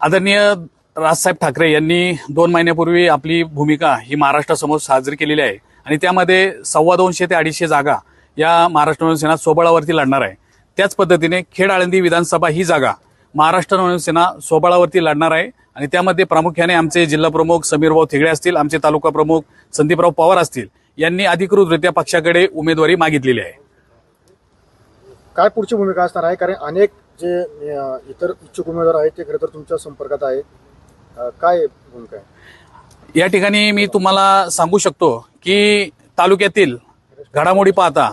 आदरणीय राजसाहेब ठाकरे यांनी दोन महिन्यापूर्वी आपली भूमिका ही महाराष्ट्रासमोर साजरी केलेली आहे. आणि त्यामध्ये सव्वा दोनशे ते अडीचशे जागा या महाराष्ट्र नवनसेना सेना सोबळावरती लढणार आहे. त्याच पद्धतीने खेड आळंदी विधानसभा ही जागा महाराष्ट्र नवनिर्माण सेना सोबळावरती लढणार आहे. आणि त्यामध्ये प्रामुख्याने आमचे जिल्हा प्रमुख समीरभाऊ थिगडे असतील आमचे तालुका प्रमुख संदीपराव पवार असतील यांनी अधिकृतरित्या पक्षाकडे उमेदवारी मागितलेली आहे. काय पुढची भूमिका असणार आहे? कारण अनेक जे इतर इच्छुक उमेदवार आहेत ते खरं तर तुमच्या संपर्कात आहेत. काय भूमिका आहे? या ठिकाणी मी तुम्हाला सांगू शकतो की तालुक्यातील घडामोडी पाहता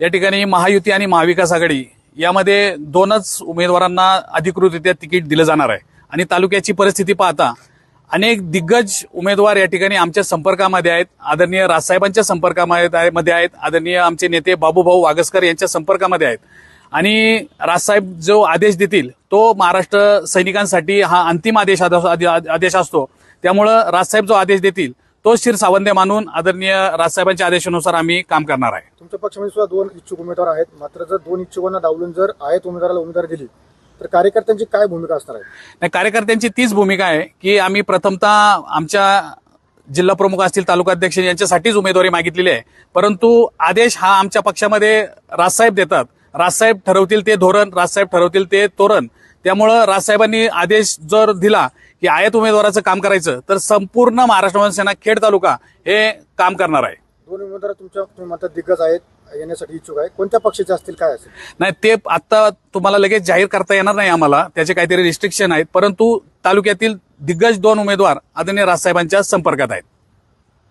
या ठिकाणी महायुती आणि महाविकास आघाडी यामध्ये दोनच उमेदवारांना अधिकृतरित्या तिकीट दिलं जाणार आहे. आणि तालुक्याची परिस्थिती पाहता अनेक दिग्गज उमेदवार या ठिकाणी आमच्या संपर्कामध्ये आहेत. आदरणीय राजसाहेबांच्या संपर्कामध्ये मध्ये आहेत. आदरणीय आमचे नेते बाबूभाऊ वागसकर यांच्या संपर्कामध्ये आहेत. आणि राजसाहेब जो आदेश देतील तो महाराष्ट्र सैनिकांसाठी हा अंतिम आदेश आद- आद- आदेश असतो. त्यामुळं राजसाहेब जो आदेश देतील तो शिर सावंदे मानून आदरणीय राजसाहेबांच्या आदेशानुसार आम्ही काम करणार आहे. तुमच्या पक्षामध्ये सुद्धा दोन इच्छुक उमेदवार आहेत. मात्र जर दोन इच्छुकांना डावलून जर आहेत उमेदवाराला उमेदवारी दिली तर कार्यकर्त्यांची काय भूमिका असणार आहे? नाही कार्यकर्त्यांची तीच भूमिका आहे की आम्ही प्रथमतः आमच्या जिल्हा प्रमुख असतील तालुकाध्यक्ष यांच्यासाठीच उमेदवारी मागितलेली आहे. परंतु आदेश हा आमच्या पक्षामध्ये राजसाहेब देतात. राजसाहेब ठरवतील ते धोरण राजसाहेब ठरवतील ते तोरण. त्यामुळं राजसाहेबांनी आदेश जर दिला की आयात उमेदवाराचं काम करायचं तर संपूर्ण महाराष्ट्र सेना खेड तालुका हे काम करणार आहे. दोन उमेदवार तुमच्या तुम्ही म्हणतात दिग्गज आहेत येण्यासाठी इच्छुक आहे कोणत्या पक्षाचे असतील काय असेल? नाही ते आता तुम्हाला लगेच जाहीर करता येणार नाही आम्हाला. त्याचे काहीतरी रिस्ट्रिक्शन आहेत. परंतु तालुक्यातील दिग्गज दोन उमेदवार आदरणीय राजसाहेबांच्या संपर्कात आहेत.